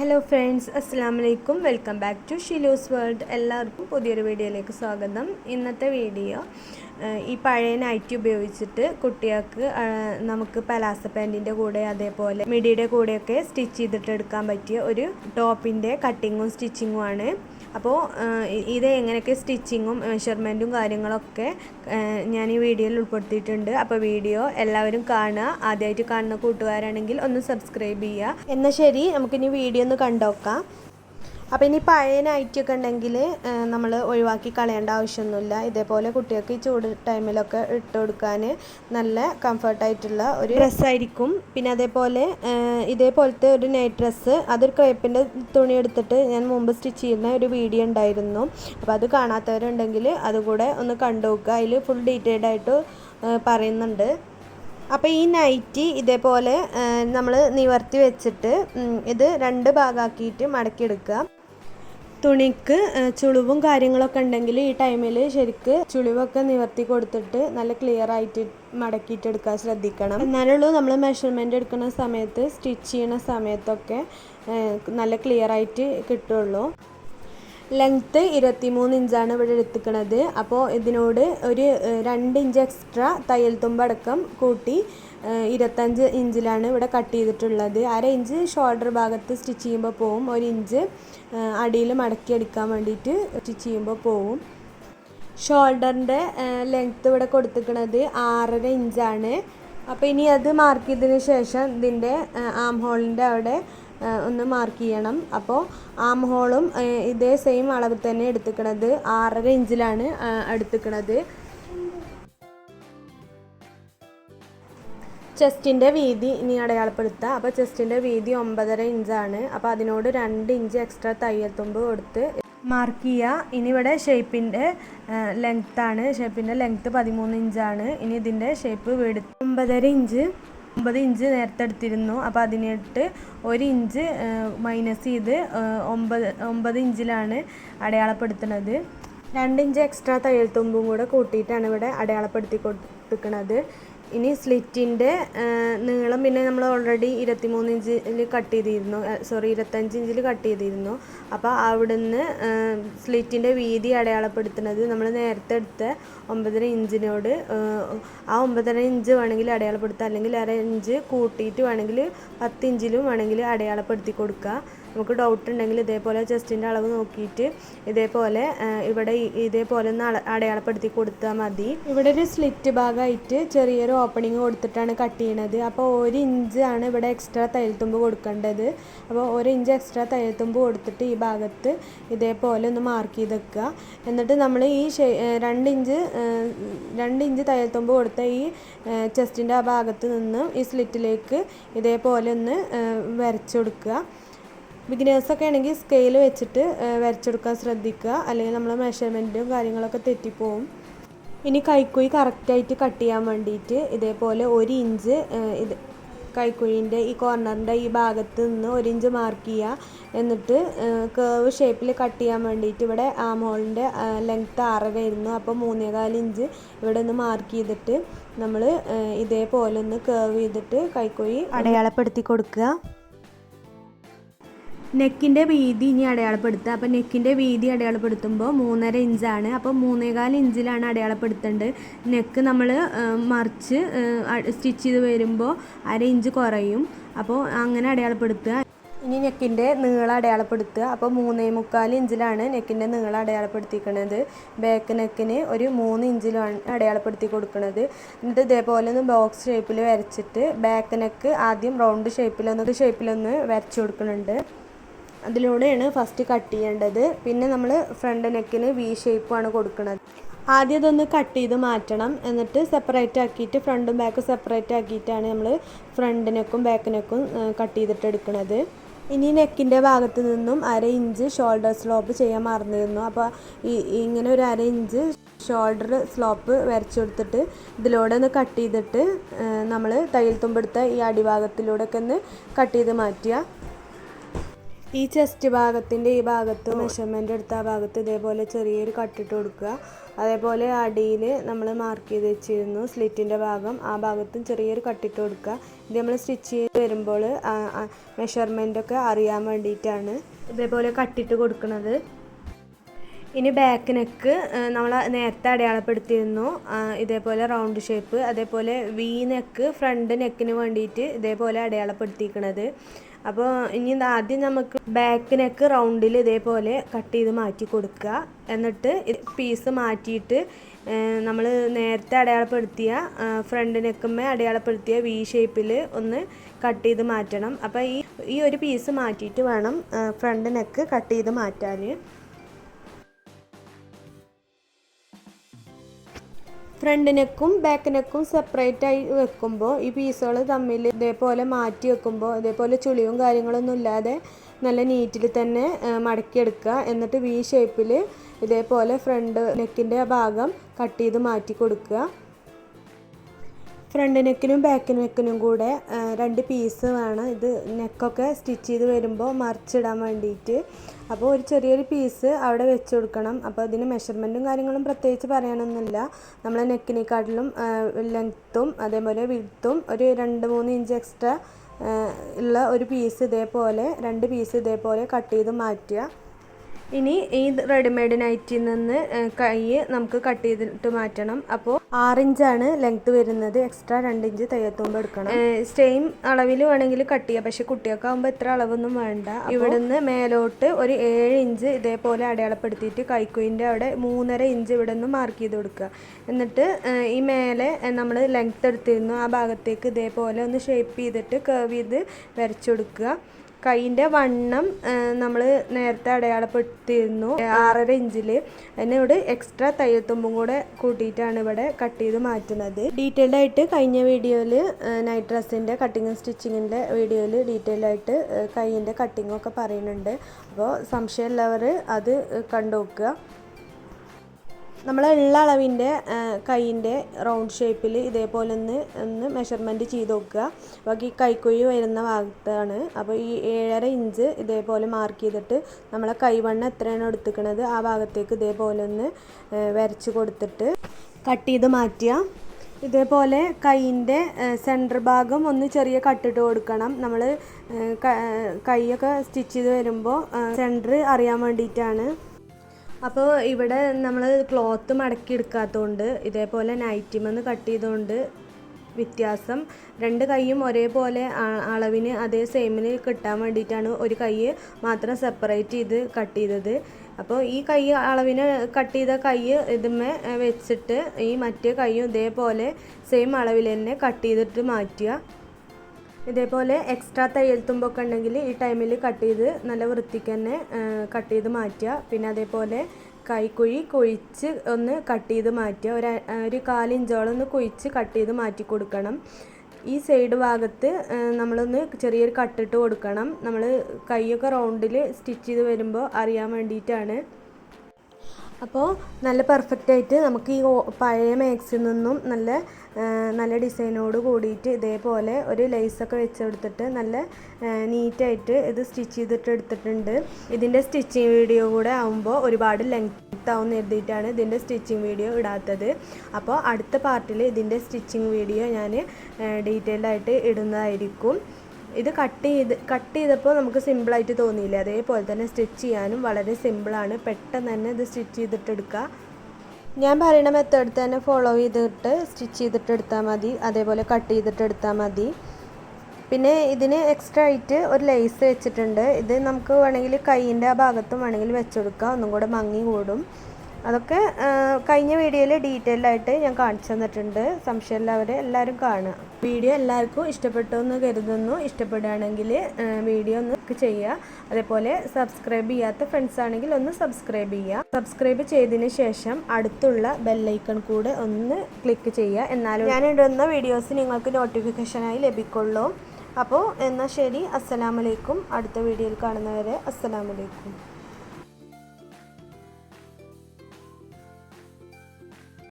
Hello friends അസ്സാം വലൈക്കും welcome back to Shilu's world എല്ലാവർക്കും പുതിയൊരു വീഡിയോയിലേക്ക് സ്വാഗതം. ഇന്നത്തെ വീഡിയോ ഈ പഴയ നൈറ്റി ഉപയോഗിച്ചിട്ട് കുട്ടികൾക്ക് നമുക്ക് പലാസ പാന്റിന്റെ കൂടെ അതേപോലെ മിഡിയുടെ കൂടെയൊക്കെ സ്റ്റിച്ച് ചെയ്തിട്ട് എടുക്കാൻ പറ്റിയ ഒരു ടോപ്പിന്റെ കട്ടിങ്ങും സ്റ്റിച്ചിങ്ങും ആണ്. അപ്പോൾ ഇത് എങ്ങനെയൊക്കെ സ്റ്റിച്ചിങ്ങും മെഷർമെന്റും കാര്യങ്ങളൊക്കെ ഞാൻ ഈ വീഡിയോയിൽ ഉൾപ്പെടുത്തിയിട്ടുണ്ട്. അപ്പോൾ വീഡിയോ എല്ലാവരും കാണുക. ആദ്യമായിട്ട് കാണുന്ന കൂട്ടുകാരാണെങ്കിൽ ഒന്ന് സബ്സ്ക്രൈബ് ചെയ്യുക. എന്നാൽ ശരി നമുക്കിനി വീഡിയോ ഒന്ന് കണ്ടോക്കാം. അപ്പോൾ ഇനി പഴയ നൈറ്റിയൊക്കെ ഉണ്ടെങ്കിൽ നമ്മൾ ഒഴിവാക്കി കളയേണ്ട ആവശ്യമൊന്നുമില്ല. ഇതേപോലെ കുട്ടികൾക്ക് ഈ ചൂട് ടൈമിലൊക്കെ ഇട്ട് കൊടുക്കാൻ നല്ല കംഫർട്ടായിട്ടുള്ള ഒരു ഡ്രസ്സായിരിക്കും പിന്നെ അതേപോലെ ഇതേപോലത്തെ ഒരു നൈറ്റ് ഡ്രസ്സ് അതൊരു ക്രേപ്പിന്റെ തുണി എടുത്തിട്ട് ഞാൻ മുമ്പ് സ്റ്റിച്ച് ചെയ്യുന്ന ഒരു വീഡിയോ ഉണ്ടായിരുന്നു. അപ്പോൾ അത് കാണാത്തവരുണ്ടെങ്കിൽ അതുകൂടെ ഒന്ന് കണ്ടു നോക്കുക അതിൽ ഫുൾ ഡീറ്റെയിൽഡ് ആയിട്ട് പറയുന്നുണ്ട്. അപ്പോൾ ഈ നൈറ്റി ഇതേപോലെ നമ്മൾ നിവർത്തി വെച്ചിട്ട് ഇത് രണ്ട് ഭാഗമാക്കിയിട്ട് മടക്കിയെടുക്കുക. തുണിക്ക് ചുളിവും കാര്യങ്ങളൊക്കെ ഉണ്ടെങ്കിൽ ഈ ടൈമിൽ ശരിക്ക് ചുളിവൊക്കെ നിവർത്തി കൊടുത്തിട്ട് നല്ല ക്ലിയർ ആയിട്ട് മടക്കിയിട്ടെടുക്കാൻ ശ്രദ്ധിക്കണം. എന്നാലുള്ളൂ നമ്മൾ മെഷർമെന്റ് എടുക്കുന്ന സമയത്ത് സ്റ്റിച്ച് ചെയ്യുന്ന സമയത്തൊക്കെ നല്ല ക്ലിയർ ആയിട്ട് കിട്ടുള്ളൂ. ലെങ്ത്ത് ഇരുപത്തിമൂന്ന് ഇഞ്ചാണ് ഇവിടെ എടുത്തിക്കണത്. അപ്പോൾ ഇതിനോട് ഒരു രണ്ട് ഇഞ്ച് എക്സ്ട്രാ തയ്യൽ തുമ്പടക്കം കൂട്ടി ഇരുപത്തഞ്ച് ഇഞ്ചിലാണ് ഇവിടെ കട്ട് ചെയ്തിട്ടുള്ളത്. അര ഇഞ്ച് ഷോൾഡർ ഭാഗത്ത് സ്റ്റിച്ച് ചെയ്യുമ്പോൾ പോവും. ഒരു ഇഞ്ച് അടിയിൽ മടക്കി എടുക്കാൻ വേണ്ടിയിട്ട് സ്റ്റിച്ച് ചെയ്യുമ്പോൾ പോവും. ഷോൾഡറിന്റെ ലെങ്ത്ത് ഇവിടെ കൊടുത്തിരിക്കുന്നത് ആറര ഇഞ്ചാണ്. അപ്പോൾ ഇനി അത് മാർക്ക് ചെയ്തതിന് ശേഷം ഇതിന്റെ ആം ഹോളിന്റെ അവിടെ ഒന്ന് മാർക്ക് ചെയ്യണം. അപ്പോൾ ആം ഹോളും ഇതേ സെയിം അളവ് തന്നെ എടുത്തിക്കണത് ആറര ഇഞ്ചിലാണ് എടുത്തിക്കണത് ചെസ്റ്റിന്റെ വീതി ഇനി അടയാളപ്പെടുത്തുക. അപ്പോൾ ചെസ്റ്റിന്റെ വീതി ഒമ്പതര ഇഞ്ചാണ്. അപ്പോൾ അതിനോട് രണ്ട് ഇഞ്ച് എക്സ്ട്രാ തയ്യൽ തയ്യൽത്തുമ്പ് കൊടുത്ത് മാർക്ക് ചെയ്യുക. ഇനി ഇവിടെ ഷേപ്പിന്റെ ലെങ്ത്താണ് ഷേപ്പിന്റെ ലെങ്ത്ത് പതിമൂന്ന് ഇഞ്ചാണ്. ഇനി ഇതിന്റെ ഷേപ്പ് വീട് ഒമ്പതര ഇഞ്ച്. ഒമ്പത് ഇഞ്ച് നേരത്തെ എടുത്തിരുന്നു. അപ്പോൾ അതിനിട്ട് ഒരു ഇഞ്ച് മൈനസ് ചെയ്ത് ഒമ്പത് ഒമ്പത് ഇഞ്ചിലാണ് അടയാളപ്പെടുത്തുന്നത്. രണ്ട് ഇഞ്ച് എക്സ്ട്രാ തയ്യൽ തുമ്പും കൂടെ കൂട്ടിയിട്ടാണ് ഇവിടെ അടയാളപ്പെടുത്തി കൊടുത്തിരിക്കുന്നത് ഇനി സ്ലിറ്റിന്റെ നീളം പിന്നെ നമ്മൾ ഓൾറെഡി ഇരുപത്തിമൂന്ന് ഇഞ്ചിൽ കട്ട് ചെയ്തിരുന്നു. സോറി ഇരുപത്തഞ്ച് ഇഞ്ചിൽ കട്ട് ചെയ്തിരുന്നു. അപ്പോൾ അവിടുന്ന് സ്ലിറ്റിന്റെ വീതി അടയാളപ്പെടുത്തുന്നത് നമ്മൾ നേരത്തെ എടുത്ത ഒമ്പതര ഇഞ്ചിനോട് ആ ഒമ്പതര ഇഞ്ച് വേണമെങ്കിൽ അടയാളപ്പെടുത്തുക അല്ലെങ്കിൽ അര ഇഞ്ച് കൂട്ടിയിട്ട് വേണമെങ്കിൽ പത്ത് ഇഞ്ചിലും വേണമെങ്കിൽ അടയാളപ്പെടുത്തി കൊടുക്കുക. നമുക്ക് ഡൗട്ട് ഉണ്ടെങ്കിൽ ഇതേപോലെ ചെസ്റ്റിന്റെ അളവ് നോക്കിയിട്ട് ഇതേപോലെ ഇവിടെ ഇതേപോലെ ഒന്ന് അടയാളപ്പെടുത്തി കൊടുത്താൽ മതി. ഇവിടെ ഒരു സ്ലിറ്റ് ഭാഗമായിട്ട് ചെറിയൊരു ഓപ്പണിങ് കൊടുത്തിട്ടാണ് കട്ട് ചെയ്യണത്. അപ്പോൾ ഒരു ഇഞ്ച് ആണ് ഇവിടെ എക്സ്ട്രാ തയ്യൽത്തുമ്പ് കൊടുക്കേണ്ടത്. അപ്പോൾ ഒരു ഇഞ്ച് എക്സ്ട്രാ തയ്യൽത്തുമ്പ് കൊടുത്തിട്ട് ഈ ഭാഗത്ത് ഇതേപോലെ ഒന്ന് മാർക്ക് ചെയ്ത് വെക്കുക. എന്നിട്ട് നമ്മൾ ഈ രണ്ട് ഇഞ്ച് രണ്ട് ഇഞ്ച് തയ്യൽത്തുമ്പ് കൊടുത്ത ഈ ചെസ്റ്റിന്റെ ആ ഭാഗത്ത് നിന്ന് ഈ സ്ലിറ്റിലേക്ക് ഇതേപോലെ ഒന്ന് വരച്ചു കൊടുക്കുക. ബിഗിനേഴ്സൊക്കെ ആണെങ്കിൽ സ്കെയിൽ വെച്ചിട്ട് വരച്ചെടുക്കാൻ ശ്രദ്ധിക്കുക. അല്ലെങ്കിൽ നമ്മൾ മെഷർമെന്റും കാര്യങ്ങളൊക്കെ തെറ്റിപ്പോവും. ഇനി കൈക്കുഴി കറക്റ്റായിട്ട് കട്ട് ചെയ്യാൻ വേണ്ടിയിട്ട് ഇതേപോലെ ഒരു ഇഞ്ച് ഇത് കൈക്കുഴിന്റെ ഈ കോർണറിന്റെ ഈ ഭാഗത്ത് നിന്ന് ഒരു ഇഞ്ച് മാർക്ക് ചെയ്യുക. എന്നിട്ട് കേവ് ഷേപ്പിൽ കട്ട് ചെയ്യാൻ വേണ്ടിയിട്ട് ഇവിടെ ആം ഹോളിന്റെ ലെങ്ത്ത് വരുന്നു. അപ്പോൾ മൂന്നേകാൽ ഇഞ്ച് ഇവിടെ ഒന്ന് മാർക്ക് ചെയ്തിട്ട് നമ്മൾ ഇതേപോലെ ഒന്ന് കേവ് ചെയ്തിട്ട് കൈക്കുഴി അടയാളപ്പെടുത്തി കൊടുക്കുക. നെക്കിന്റെ വീതി ഇനി അടയാളപ്പെടുത്തുക. അപ്പോൾ നെക്കിന്റെ വീതി അടയാളപ്പെടുത്തുമ്പോൾ മൂന്നര ഇഞ്ചാണ്. അപ്പോൾ മൂന്നേകാൽ ഇഞ്ചിലാണ് അടയാളപ്പെടുത്തേണ്ടത്. നെക്ക് നമ്മൾ മറിച്ച് സ്റ്റിച്ച് ചെയ്ത് വരുമ്പോൾ അര ഇഞ്ച് കുറയും. അപ്പോൾ അങ്ങനെ അടയാളപ്പെടുത്തുക. ഇനി നെക്കിന്റെ നീളം അടയാളപ്പെടുത്തുക. അപ്പോൾ മൂന്നേ മുക്കാൽ ഇഞ്ചിലാണ് നെക്കിന്റെ നീളം അടയാളപ്പെടുത്തിക്കണത്. ബാക്ക് നെക്കിന് ഒരു മൂന്ന് ഇഞ്ചിലാണ് അടയാളപ്പെടുത്തി കൊടുക്കുന്നത് എന്നിട്ട് ഇതേപോലെ ഒന്ന് ബോക്സ് ഷേപ്പിൽ വരച്ചിട്ട് ബാക്ക് നെക്ക് ആദ്യം റൗണ്ട് ഷേപ്പിലൊന്ന് ഷേപ്പിലൊന്ന് വരച്ചു കൊടുക്കുന്നുണ്ട് അതിലൂടെയാണ് ഫസ്റ്റ് കട്ട് ചെയ്യേണ്ടത്. പിന്നെ നമ്മൾ ഫ്രണ്ട് നെക്കിന് വി ഷേപ്പാണ് കൊടുക്കുന്നത് ആദ്യം ഇതൊന്ന് കട്ട് ചെയ്ത് മാറ്റണം. എന്നിട്ട് സെപ്പറേറ്റ് ആക്കിയിട്ട് ഫ്രണ്ടും ബാക്കും സെപ്പറേറ്റ് ആക്കിയിട്ടാണ് നമ്മൾ ഫ്രണ്ട് നെക്കും ബാക്ക് നെക്കും കട്ട് ചെയ്തിട്ട് എടുക്കുന്നത് ഇനി നെക്കിന്റെ ഭാഗത്ത് നിന്നും അര ഇഞ്ച് ഷോൾഡർ സ്ലോപ്പ് ചെയ്യാൻ മറന്നിരുന്നു അപ്പോൾ ഈ ഇങ്ങനെ ഒരു അര ഇഞ്ച് ഷോൾഡർ സ്ലോപ്പ് വരച്ചു കൊടുത്തിട്ട് ഇതിലൂടെ ഒന്ന് കട്ട് ചെയ്തിട്ട് നമ്മൾ തയ്യൽ തുമ്പെടുത്ത ഈ അടിഭാഗത്തിലൂടെയൊക്കെ ഒന്ന് കട്ട് ചെയ്ത് മാറ്റുക. ഈ ചെസ്റ്റ് ഭാഗത്തിന്റെ ഈ ഭാഗത്ത് മെഷർമെന്റ് എടുത്ത ആ ഭാഗത്ത് ഇതേപോലെ ചെറിയൊരു കട്ടിട്ട് കൊടുക്കുക. അതേപോലെ അടിയിൽ നമ്മൾ മാർക്ക് ചെയ്ത് വെച്ചിരുന്നു സ്ലിറ്റിന്റെ ഭാഗം. ആ ഭാഗത്തും ചെറിയൊരു കട്ടിട്ട് കൊടുക്കുക. ഇത് നമ്മൾ സ്റ്റിച്ച് ചെയ്ത് വരുമ്പോൾ മെഷർമെന്റൊക്കെ അറിയാൻ വേണ്ടിയിട്ടാണ് ഇതേപോലെ കട്ടിട്ട് കൊടുക്കുന്നത്. ഇനി ബാക്ക് നെക്ക് നമ്മൾ നേരത്തെ അടയാളപ്പെടുത്തിയിരുന്നു. ഇതേപോലെ റൗണ്ട് ഷേപ്പ് അതേപോലെ വി നെക്ക് ഫ്രണ്ട് നെക്കിന് വേണ്ടിയിട്ട് ഇതേപോലെ അടയാളപ്പെടുത്തിയിരിക്കണത്. അപ്പോൾ ഇനി ആദ്യം നമുക്ക് ബാക്ക് നെക്ക് റൗണ്ടിൽ ഇതേപോലെ കട്ട് ചെയ്ത് മാറ്റി കൊടുക്കുക. എന്നിട്ട് പീസ് മാറ്റിയിട്ട് നമ്മൾ നേരത്തെ അടയാളപ്പെടുത്തിയ ഫ്രണ്ട് അടയാളപ്പെടുത്തിയ വി ഷേപ്പിൽ ഒന്ന് കട്ട് ചെയ്ത് മാറ്റണം. അപ്പോൾ ഈ ഈ ഒരു പീസ് മാറ്റിയിട്ട് വേണം ഫ്രണ്ട് നെക്ക് കട്ട് ചെയ്ത് മാറ്റാൻ ഫ്രണ്ട് നെക്കും ബാക്ക് നെക്കും സെപ്പറേറ്റ് ആയി വെക്കുമ്പോൾ ഈ പീസുകൾ തമ്മിൽ ഇതേപോലെ മാറ്റി വെക്കുമ്പോൾ ഇതേപോലെ ചുളിയും കാര്യങ്ങളൊന്നും ഇല്ലാതെ നല്ല നീറ്റിൽ തന്നെ മടക്കിയെടുക്കുക. എന്നിട്ട് വി ഷേപ്പിൽ ഇതേപോലെ ഫ്രണ്ട് നെക്കിന്റെ ഭാഗം കട്ട് ചെയ്ത് മാറ്റി കൊടുക്കുക. ഫ്രണ്ട് നെക്കിനും ബാക്ക് നെക്കിനും കൂടെ രണ്ട് പീസ് വേണം. ഇത് നെക്കൊക്കെ സ്റ്റിച്ച് ചെയ്ത് വരുമ്പോൾ മറിച്ചിടാൻ വേണ്ടിയിട്ട് അപ്പോൾ ഒരു ചെറിയൊരു പീസ് അവിടെ വെച്ച് കൊടുക്കണം. അപ്പോൾ അതിന് മെഷർമെന്റും കാര്യങ്ങളും പ്രത്യേകിച്ച് പറയാനൊന്നുമില്ല. നമ്മൾ നെക്കിനെക്കാട്ടിലും ലെങ്ത്തും അതേപോലെ വിടുത്തും ഒരു രണ്ട് മൂന്ന് ഇഞ്ച് എക്സ്ട്രാ ഉള്ള ഒരു പീസ് ഇതേപോലെ രണ്ട് പീസ് ഇതേപോലെ കട്ട് ചെയ്ത് മാറ്റുക. ഇനി ഈ റെഡിമെയ്ഡ് നൈറ്റിൽ നിന്ന് കൈ നമുക്ക് കട്ട് ചെയ്തിട്ട് മാറ്റണം. അപ്പോൾ ആറിഞ്ചാണ് ലെങ്ത് വരുന്നത്. എക്സ്ട്രാ രണ്ടിഞ്ച് തയ്യത്തുമ്പോൾ എടുക്കണം. സെയിം അളവിൽ വേണമെങ്കിൽ കട്ട് ചെയ്യാം. പക്ഷെ കുട്ടികൾക്ക് ആകുമ്പോൾ ഇത്ര അളവൊന്നും വേണ്ട. ഇവിടുന്ന് മേലോട്ട് ഒരു ഏഴ് ഇഞ്ച് ഇതേപോലെ അടയാളപ്പെടുത്തിയിട്ട് കൈക്കുയിന്റെ അവിടെ മൂന്നര ഇഞ്ച് ഇവിടെ നിന്ന് മാർക്ക് ചെയ്ത് കൊടുക്കുക. എന്നിട്ട് ഈ മേലെ നമ്മൾ ലെങ്ത് എടുത്തിരുന്നു. ആ ഭാഗത്തേക്ക് ഇതേപോലെ ഒന്ന് ഷേപ്പ് ചെയ്തിട്ട് കർവ് ചെയ്ത് വരച്ചു കൊടുക്കുക. കൈയിന്റെ വണ്ണം നമ്മൾ നേരത്തെ അടയാളപ്പെടുത്തിയിരുന്നു ആറര ഇഞ്ചിൽ അതിനോട് എക്സ്ട്രാ തയ്യത്തുമ്പും കൂടെ കൂട്ടിയിട്ടാണ് ഇവിടെ കട്ട് ചെയ്ത് മാറ്റുന്നത്. ഡീറ്റെയിൽഡ് ആയിട്ട് കഴിഞ്ഞ വീഡിയോയിൽ നൈറ്റ് ഡ്രസ്സിന്റെ കട്ടിങ്ങും സ്റ്റിച്ചിങ്ങിന്റെ വീഡിയോയിൽ ഡീറ്റെയിൽഡ് ആയിട്ട് കൈയിന്റെ കട്ടിങ്ങും ഒക്കെ പറയുന്നുണ്ട്. അപ്പോൾ സംശയമുള്ളവർ അത് കണ്ടു നോക്കുക നമ്മൾ ഉള്ള അളവിന്റെ കൈയിന്റെ റൗണ്ട് ഷേപ്പിൽ ഇതേപോലെ ഒന്ന് ഒന്ന് മെഷർമെന്റ് ചെയ്ത് നോക്കുക. ബാക്കി കൈക്കുഴി വരുന്ന ഭാഗത്താണ്. അപ്പോൾ ഈ ഏഴര ഇഞ്ച് ഇതേപോലെ മാർക്ക് ചെയ്തിട്ട് നമ്മളെ കൈവണ്ണം എത്രയാണ് എടുത്തിക്കണത് ആ ഭാഗത്തേക്ക് ഇതേപോലെ ഒന്ന് വരച്ച് കൊടുത്തിട്ട് കട്ട് ചെയ്ത് മാറ്റുക. ഇതേപോലെ കൈയിന്റെ സെന്റർ ഭാഗം ഒന്ന് ചെറിയ കട്ടിട്ട് കൊടുക്കണം. നമ്മൾ കൈയൊക്കെ സ്റ്റിച്ച് ചെയ്ത് വരുമ്പോൾ സെന്റർ അറിയാൻ വേണ്ടിയിട്ടാണ്. അപ്പോൾ ഇവിടെ നമ്മൾ ക്ലോത്ത് മടക്കി എടുക്കാത്തതുകൊണ്ട് ഇതേപോലെ നൈറ്റിമെന്ന് കട്ട് ചെയ്തുകൊണ്ട് വ്യത്യാസം. രണ്ട് കൈയും ഒരേപോലെ അളവിന് അതേ സെയിമിന് കിട്ടാൻ വേണ്ടിയിട്ടാണ് ഒരു കൈ മാത്രം സെപ്പറേറ്റ് ചെയ്ത് കട്ട് ചെയ്തത്. അപ്പോൾ ഈ കൈ അളവിന് കട്ട് ചെയ്ത കൈ ഇതുമേ വെച്ചിട്ട് ഈ മറ്റേ കൈയും ഇതേപോലെ സെയിം അളവിൽ തന്നെ കട്ട് ചെയ്തിട്ട് മാറ്റുക. ഇതേപോലെ എക്സ്ട്രാ തയ്യൽ തുമ്പൊക്കെ ഉണ്ടെങ്കിൽ ഈ ടൈമിൽ കട്ട് ചെയ്ത് നല്ല വൃത്തിക്ക് തന്നെ കട്ട് ചെയ്ത് മാറ്റുക. പിന്നെ അതേപോലെ കൈക്കുഴി കുഴിച്ച് ഒന്ന് കട്ട് ചെയ്ത് മാറ്റുക. ഒരു ഒരു കാലിഞ്ചോളം ഒന്ന് കുഴിച്ച് കട്ട് ചെയ്ത് മാറ്റി കൊടുക്കണം. ഈ സൈഡ് ഭാഗത്ത് നമ്മളൊന്ന് ചെറിയൊരു കട്ടിട്ട് കൊടുക്കണം. നമ്മൾ കൈയൊക്കെ റൗണ്ടിൽ സ്റ്റിച്ച് ചെയ്ത് വരുമ്പോൾ അറിയാൻ വേണ്ടിയിട്ടാണ് അപ്പോൾ നല്ല പെർഫെക്റ്റ് ആയിട്ട് നമുക്ക് ഈ പഴയ മാക്സിൽ നിന്നും നല്ല നല്ല ഡിസൈനോട് കൂടിയിട്ട് ഇതേപോലെ ഒരു ലേസൊക്കെ വെച്ചെടുത്തിട്ട് നല്ല നീറ്റായിട്ട് ഇത് സ്റ്റിച്ച് ചെയ്തിട്ട് എടുത്തിട്ടുണ്ട്. ഇതിന്റെ സ്റ്റിച്ചിങ് വീഡിയോ കൂടെ ആകുമ്പോൾ ഒരുപാട് ലെങ്ത് ആവും എഴുതിയിട്ടാണ് ഇതിന്റെ സ്റ്റിച്ചിങ് വീഡിയോ ഇടാത്തത്. അപ്പോൾ അടുത്ത പാർട്ടിൽ ഇതിന്റെ സ്റ്റിച്ചിങ് വീഡിയോ ഞാൻ ഡീറ്റെയിൽഡ് ആയിട്ട് ഇടുന്നതായിരിക്കും. ഇത് കട്ട് ചെയ്ത് കട്ട് ചെയ്തപ്പോൾ നമുക്ക് സിമ്പിളായിട്ട് തോന്നിയില്ല? അതേപോലെ തന്നെ സ്റ്റിച്ച് ചെയ്യാനും വളരെ സിമ്പിളാണ്. പെട്ടെന്ന് തന്നെ ഇത് സ്റ്റിച്ച് ചെയ്തിട്ടെടുക്കുക ഞാൻ പറയുന്ന മെത്തേഡ് തന്നെ ഫോളോ ചെയ്തിട്ട് സ്റ്റിച്ച് ചെയ്തിട്ട് എടുത്താൽ മതി. അതേപോലെ കട്ട് ചെയ്തിട്ട് എടുത്താൽ മതി. പിന്നെ ഇതിന് എക്സ്ട്രാ ആയിട്ട് ഒരു ലേസ് വെച്ചിട്ടുണ്ട്. ഇത് നമുക്ക് വേണമെങ്കിൽ കൈയിന്റെ ആ ഭാഗത്തും വേണമെങ്കിൽ വെച്ചെടുക്കാം ഒന്നും കൂടെ മങ്ങി കൂടും. അതൊക്കെ കഴിഞ്ഞ വീഡിയോയിൽ ഡീറ്റെയിൽ ആയിട്ട് ഞാൻ കാണിച്ചു തന്നിട്ടുണ്ട്. സംശയമുള്ളവർ എല്ലാവരും കാണുക. വീഡിയോ എല്ലാവർക്കും ഇഷ്ടപ്പെട്ടു എന്ന് കരുതുന്നു. ഇഷ്ടപ്പെടുകയാണെങ്കിൽ വീഡിയോ ഒന്ന് ചെയ്യുക. അതേപോലെ സബ്സ്ക്രൈബ് ചെയ്യാത്ത ഫ്രണ്ട്സ് ആണെങ്കിൽ ഒന്ന് സബ്സ്ക്രൈബ് ചെയ്യുക. സബ്സ്ക്രൈബ് ചെയ്തതിന് ശേഷം അടുത്തുള്ള ബെല്ലൈക്കൺ കൂടെ ഒന്ന് ക്ലിക്ക് ചെയ്യുക. എന്നാലും ഞാൻ ഇടുന്ന വീഡിയോസ് നിങ്ങൾക്ക് നോട്ടിഫിക്കേഷനായി ലഭിക്കുള്ളൂ. അപ്പോൾ എന്നാൽ ശരി. അസ്സലാമലൈക്കും അടുത്ത വീഡിയോയിൽ കാണുന്നവരെ അസ്സലാമലൈക്കും